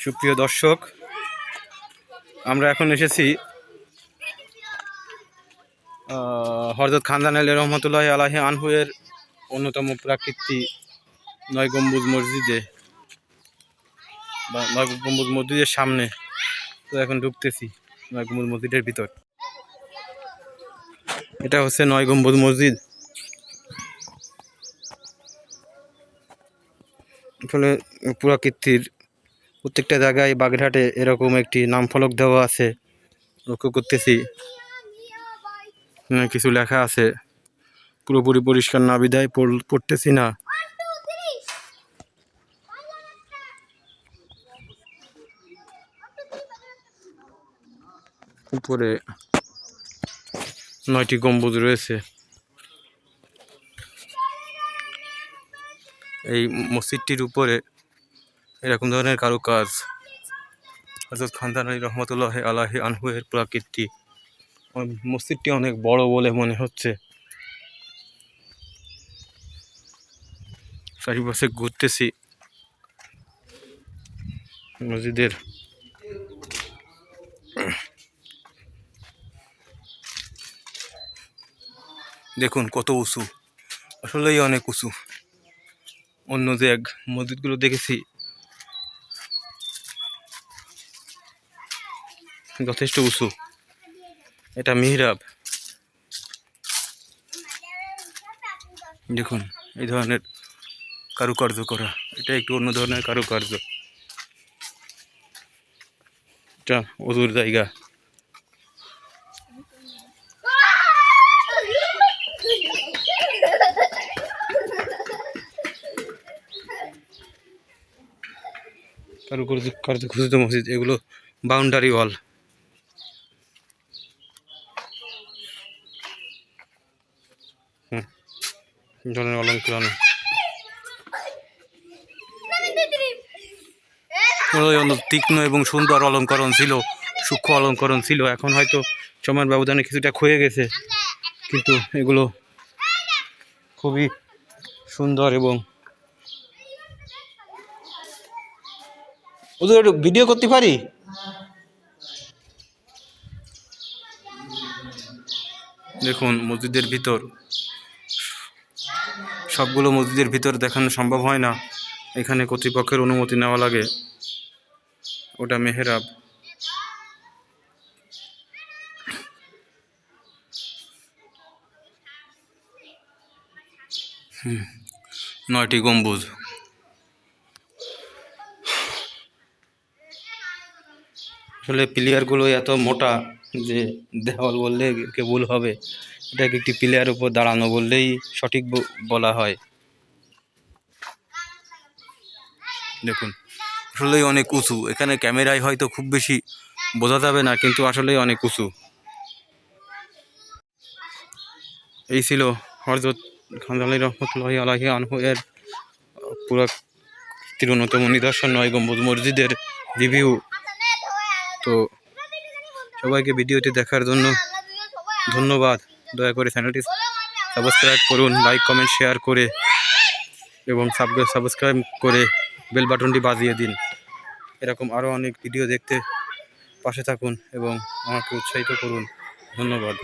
সুপ্রিয় দর্শক আমরা এখন এসেছি আহ, হরজত খানদান আলী রহমতুল্লাহ আলাহি আনহুয়ের অন্যতম প্রাকৃতি নয় গম্বুজ মসজিদে বা নয় গম্বুজ মসজিদের সামনে তো এখন ঢুকতেছি নয় গম্বুজ মসজিদের ভিতর। এটা হচ্ছে নয় গম্বুজ মসজিদ। আসলে পুরাকীর্তির প্রত্যেকটা জায়গায় বাগেরহাটে এরকম একটি নাম ফলক দেওয়া আছে। লক্ষ্য করতেছি। কিছু লেখা আছে। পুরোপুরি পরিষ্কার না বিদায় পড়- পড়তেছি না। উপরে নয়টি গম্বুজ রয়েছে। এই মসজিদটির উপরে এরকম ধরনের কারুকাজ। হজরত খানদান আলী রহমতুল্লাহ আলাহি আনহুয়ের প্রাকৃতি। মসজিদটি অনেক বড় বলে মনে হচ্ছে। চারিপাশে ঘুরতেছি। মসজিদের দেখুন কত উঁচু। আসলেই অনেক উঁচু। অন্য যে এক মসজিদগুলো দেখেছি যথেষ্ট উঁচু। এটা মিহরাব। দেখুন, এই ধরনের কারুকার্য করা, এটা একটু অন্য ধরনের কারুকার্য। এটা অজুর জায়গা। কারুকার্য কার্যখচিত মসজিদ, এগুলো বাউন্ডারি ওয়াল ধরনের অলঙ্করণ তীক্ষ্ণ এবং সুন্দর অলঙ্করণ ছিল সূক্ষ্ম অলঙ্করণ ছিল। এখন হয়তো সময়ের ব্যবধানে কিছুটা ক্ষয়ে গেছে কিন্তু এগুলো খুবই সুন্দর এবং ওদের একটু ভিডিও করতে পারি? দেখুন মসজিদের ভিতর সবগুলো মসজিদের ভিতর দেখানো সম্ভব হয় না। এখানে কর্তৃপক্ষের অনুমতি নেওয়া লাগে। ওটা মেহরাব। নয়টি গম্বুজ। আসলে প্লেয়ারগুলো এত মোটা যে দেওয়াল বললে কে ভুল হবে। এটাকে একটি প্লেয়ার উপর দাঁড়ানো বললেই সঠিক বলা হয়। দেখুন, আসলেই অনেক উঁচু। এখানে ক্যামেরায় হয়তো খুব বেশি বোঝা যাবে না, কিন্তু আসলেই অনেক উঁচু। এই ছিল হরজত খানজালি রহমতুল্লাহ আলাহি আনহু এর পুরো তিরুন্নতম নিদর্শন নয় গম্বুজ মসজিদের রিভিউ তো সবাইকে ভিডিওটি দেখার জন্য ধন্যবাদ। দয়া করে চ্যানেলটি সাবস্ক্রাইব করুন লাইক কমেন্ট শেয়ার করে এবং সাবস্ক্রাইব করে বেল বাটনটি বাজিয়ে দিন। এরকম আরও অনেক ভিডিও দেখতে পাশে থাকুন এবং আমাকে উৎসাহিত করুন। ধন্যবাদ।